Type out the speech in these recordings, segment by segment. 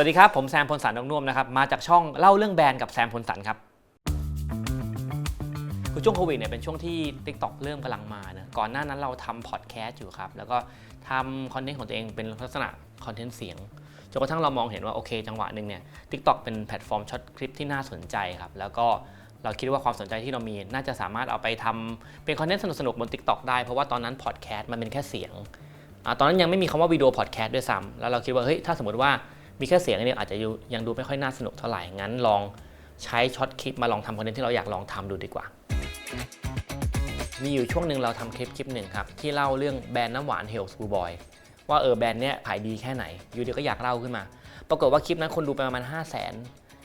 วัสดีครับ ผมแซมพลสันนกนุ่มนะครับ มาจากช่องเล่าเรื่องแบรนด์กับแซมพลสันครับ คือช่วงโควิดเนี่ยเป็นช่วงที่ TikTok เริ่มกำลังมานะก่อนหน้านั้นเราทำพอดแคสต์อยู่ครับ แล้วก็ทำคอนเทนต์ของตัวเองเป็นลักษณะคอนเทนต์เสียงจนกระทั่งเรามองเห็นว่าโอเค จังหวะหนึ่งเนี่ย TikTok เป็นแพลตฟอร์มช็อตคลิปที่น่าสนใจครับ แล้วก็เราคิดว่าความสนใจที่เรามีน่าจะสามารถเอาไปทำเป็นคอนเทนต์สนุกๆบน TikTok ได้ เพราะว่าตอนนั้นพอดแคสต์มันเป็นแค่เสียงอตอนนั้นยังไม่มีคำว่าวิดีโอพอดแคสต์ด้วยซ้ำแล้วเราคิดว่าเฮ้ยถ้าสมมติว่า มีแค่เสียงเนี่ยอาจจะยังดูไม่ค่อยน่าสนุกเท่าไหร่ งั้นลองใช้ช็อตคลิปมาลองทำคอนเทนต์ที่เราอยากลองทำดูดีกว่า มีอยู่ช่วงหนึ่งเราทำคลิปคลิปหนึ่งครับ ที่เล่าเรื่องแบรนด์น้ำหวานเฮลส์บูบอยว่าเออแบรนด์เนี้ยขายดีแค่ไหน อยู่ดีก็อยากเล่าขึ้นมา ปรากฏว่าคลิปนั้นคนดูไปประมาณ 5 0 0 0 0น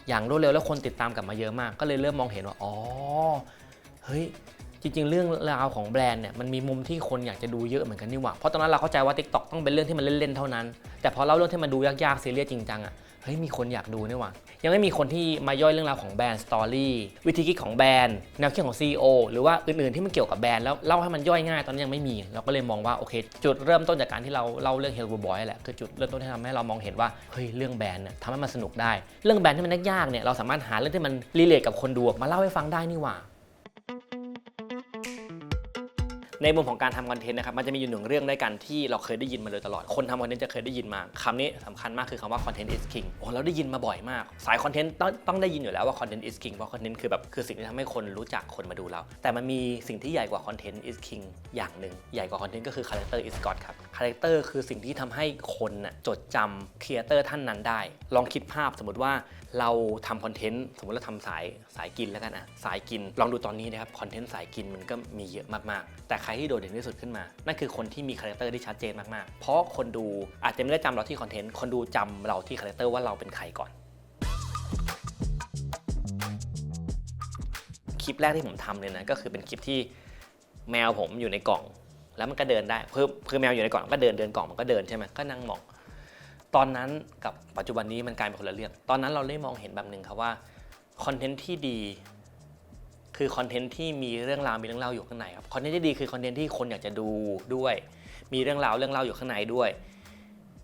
อย่างรวดเร็วแล้วคนติดตามกลับมาเยอะมาก ก็เลยเริ่มมองเห็นว่า อ๋อ เฮ้ย จริง ๆ เรื่องราวของแบรนด์เนี่ยมันมีมุมที่คนอยากจะดูเยอะเหมือนกันนี่หว่า เพราะตอนนั้นเราเข้าใจว่า TikTok ต้องเป็นเรื่องที่มันเล่น ๆ เท่านั้น แต่พอเล่าเรื่องที่มันดูยากๆซีเรียสจริงจังอะเฮ้ยมีคนอยากดูนี่หว่า ยังไม่มีคนที่มาย่อยเรื่องราวของแบรนด์สตอรี่วิธีคิดของแบรนด์แนวคิดของ CEO หรือว่าอื่นๆที่มันเกี่ยวกับแบรนด์แล้วเล่าให้มันย่อยง่ายตอนนั้ยังไม่มี เราก็เลยมองว่าโอเค จุดเริ่มต้นจากการที่เราเล่าเรื่องเฮลบูบอยแหละคือจุดเริ่มต้นที่ทำให้เรามองเห็นว่าเฮ้ยเรื่องแบรนด์เนี่ยทำให้มันสนุกได้ เรื่องแบรนด์ที่มันยากๆเนี่ยเราสามารถหาเรื่องที่มันรีเลทกับคนดูมาเล่าให้ฟังได้นี่หว่า ในมุมของการทำคอนเทนต์นะครับมันจะมีอยู่หนึ่งเรื่องด้วยกันที่เราเคยได้ยินมาโดยตลอดคนทำคอนเทนต์จะเคยได้ยินมาคำนี้สำคัญมากคือคำว่า content is king โอ้เราได้ยินมาบ่อยมาก สายคอนเทนต์ต้องได้ยินอยู่แล้วว่า content is king เพราะคอนเทนต์คือแบบคือสิ่งที่ทำให้คนรู้จักคนมาดูเรา แต่มันมีสิ่งที่ใหญ่กว่า content is king อย่างหนึ่งใหญ่กว่าคอนเทนต์ก็คือ character is god ครับ character คือสิ่งที่ทำให้คนน่ะจดจำ creator ท่านนั้นได้ ลองคิดภาพสมมติว่าเราทำคอนเทนต์สมมติเราทำสายสายกินแล้วกันอะสายกินลองดูตอนนี้นะครับคอนเทนต์สายกินมันก็มีเยอะมากๆแต่ใครที่โดดเด่นที่สุดขึ้นมา นั่นคือคนที่มีคาแรคเตอร์ที่ชัดเจนมากๆ เพราะคนดูอาจจะไม่ได้จำเราที่คอนเทนต์ คนดูจำเราที่คาแรคเตอร์ว่าเราเป็นใครก่อน คลิปแรกที่ผมทำเลยนะ ก็คือเป็นคลิปที่แมวผมอยู่ในกล่อง แล้วมันก็เดินได้คือคือแมวอยู่ในกล่องมันก็เดินเดินกล่องมันก็เดินใช่ไหมก็นั่งมองตอนนั้นกับปัจจุบันนี้มันกลายเป็นคนละเรื่อง ตอนนั้นเราได้มองเห็นแบบหนึ่งครับว่าคอนเทนต์ที่ดี คือคอนเทนต์ที่มีเรื่องราวมีเรื่องเล่าอยู่ข้างในครับคอนเทนต์ที่ดีคือคอนเทนต์ที่คนอยากจะดูด้วย มีเรื่องราวเรื่องเล่าอยู่ข้างในด้วย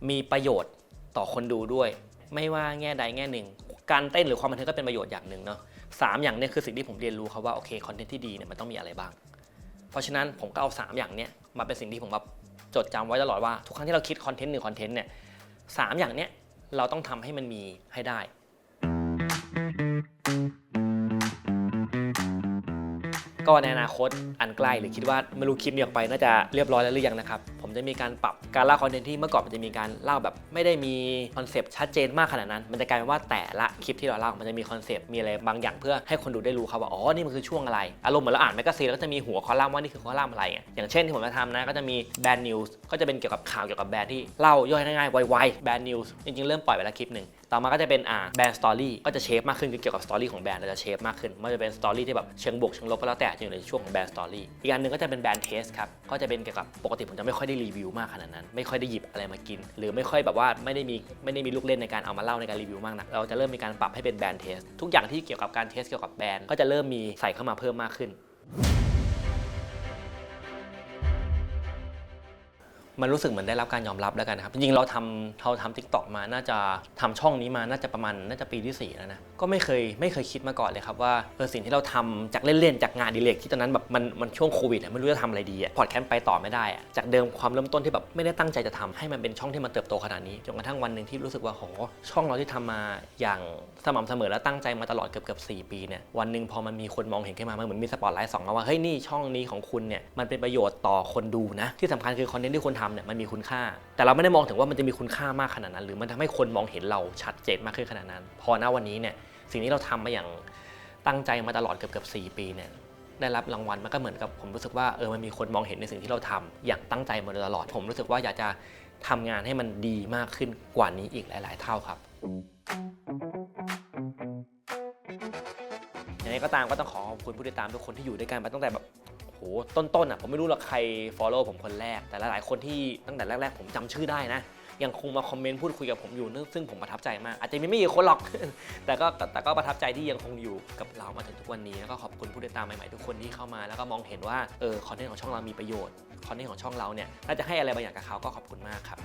มีประโยชน์ต่อคนดูด้วย ไม่ว่าแง่ใดแง่หนึ่ง การเต้นหรือความบันเทิงก็เป็นประโยชน์อย่างหนึ่งเนาะสามอย่างนี้คือสิ่งที่ผมเรียนรู้ครับว่าโอเคคอนเทนต์ที่ดีเนี่ยมันต้องมีอะไรบ้าง เพราะฉะนั้นผมก็เอาสามอย่างเนี้ยมาเป็นสิ่งที่ผมแบบจดจำไว้ตลอดว่าทุกครั้งที่เราคิดคอนเทนต์หนึ่งคอนเทนต์เนี่ยสามอย่างเนี้ยเราต้องทำให้มันมีให้ได้ ก็ในอนาคตอันใกล้หรือคิดว่าไม่รู้คลิปนี้ออกไปน่าจะเรียบร้อยแล้วหรือยังนะครับ ผมจะมีการปรับการเล่าคอนเทนต์ที่เมื่อก่อนมันจะมีการเล่าแบบไม่ได้มีคอนเซปต์ชัดเจนมากขนาดนั้น มันจะกลายเป็นว่าแต่ละคลิปที่เราเล่ามันจะมีคอนเซปต์มีอะไรบางอย่างเพื่อให้คนดูได้รู้ครับว่าอ๋อนี่มันคือช่วงอะไรอารมณ์เหมือนเราอ่านแมกกาซีนแล้วก็จะมีหัวคอลัมน์ว่านี่คือคอลัมน์อะไรอย่างเช่นที่ผมจะทำนะก็จะมีแบรนด์นิวส์ก็จะเป็นเกี่ยวกับข่าวเกี่ยวกับแบรนด์ที่เล่าย่อยง่ายๆไวๆแบรนด์นิวส์จริงๆเริ่มปล่อยไปแล้วคลิปหนึ่งต่อมาก็จะเป็นอ่าแบรนด์สตอรี่ก็จะเชฟมากขึ้นคือเกี่ยวกับสตอรี่ของแบรนด์เราจะเชฟมากขึ้นไม่ว่าจะเป็นสตอรี่ที่แบบเชิงบวกเชิงลบก็แล้วแต่จะอยู่ในช่วงของแบรนด์สตอรี่อีกอันหนึ่งก็จะเป็นแบรนด์เทสครับก็จะเป็นเกี่ยวกับปกติผมจะไม่ค่อยได้รีวิวมากขนาดนั้น ไม่ค่อยได้หยิบอะไรมากิน หรือไม่ค่อยแบบว่าไม่ได้มีไม่ได้มีลูกเล่นในการเอามาเล่าในการรีวิวมากนักเราจะเริ่มมีการปรับให้เป็นแบรนด์เทสทุกอย่างที่เกี่ยวกับการเทสเกี่ยวกับแบรนด์ก็จะเริ่มมีใส่เข้ามาเพิ่มมากขึ้น มันรู้สึกเหมือนได้รับการยอมรับแล้วกันนะครับ จริงๆเราทำเราทำทิกตอกมาน่าจะทำช่องนี้มาน่าจะประมาณน่าจะปีที่ 4 แล้วนะ ก็ไม่เคยไม่เคยคิดมาก่อนเลยครับว่าเออสิ่งที่เราทำจากเล่นๆจากงานดีเลกที่ตอนนั้นแบบมันมันช่วงโควิดอะไม่รู้จะทำอะไรดีอะพอดแคสต์ไปต่อไม่ได้อะจากเดิมความเริ่มต้นที่แบบไม่ได้ตั้งใจจะทำให้มันเป็นช่องที่มันเติบโตขนาดนี้จนกระทั่งวันหนึ่งที่รู้สึกว่าโหช่องเราที่ทำมาอย่างสม่ำเสมอและตั้งใจมาตลอดเกือบเกือบสปีเนี่ยวันหนึ่งพอมันมีคนมองเห็นขึ้นมามันเหมือนมีสปอตไลท์ส่องมาว่าเฮ้ยนี่ช่องนี้ของคุณเนี่ยมันเป็นประโยชน์ต่อคนดูนะที่สำคัญคือคอนเทนต์ที่คุณทำเนี่ยมันมีคุณค่า แต่เราไม่ได้มองถึงว่ามันจะมีคุณค่ามากขนาดนั้น หรือมันทำให้คนมองเห็นเราชัดเจนมากขึ้นขนาดนั้น พอณวันนี้เนี่ยสิ่งที่เราทำมาอย่างตั้งใจมาตลอดเกือบเกือบสปีเนี่ยได้รับรางวัลมันก็เหมือนกับผมรู้สึกว่าเออมันมีคนมองเห็นในสิ่งที่เราทำอย่างตั้งใจมาโดยตลอด ผมรู้สึกว่าอยากจะทำงานให้มันดีมากขึ้นกว่านี้อีกหลาย ๆ เท่าครับยังไงก็ตามก็ต้องขอขอบคุณผู้ติดตามทุกคนที่อยู่ด้วยกันมาตั้งแต่แบบ โหต้นๆอะผมไม่รู้หรอกใคร follow ผมคนแรก แต่หลายๆคนที่ตั้งแต่แรก ๆ ผมจำชื่อได้นะ ยังคงมาคอมเมนต์พูดคุยกับผมอยู่นึซึ่งผมประทับใจมาก อาจจะมีไม่กี่คนหรอก แต่ก็แต่แต่ก็ประทับใจที่ยังคงอยู่กับเรามาถึงทุกวันนี้แล้วก็ขอบคุณผู้ติดตามใหม่ๆทุกคนที่เข้ามา แล้วก็มองเห็นว่าเออคอนเทนต์ของช่องเรามีประโยชน์คอนเทนต์ของช่องเราเนี่ยน่าจะให้อะไรบางอย่างกับเขาก็ขอบคุณมากครับ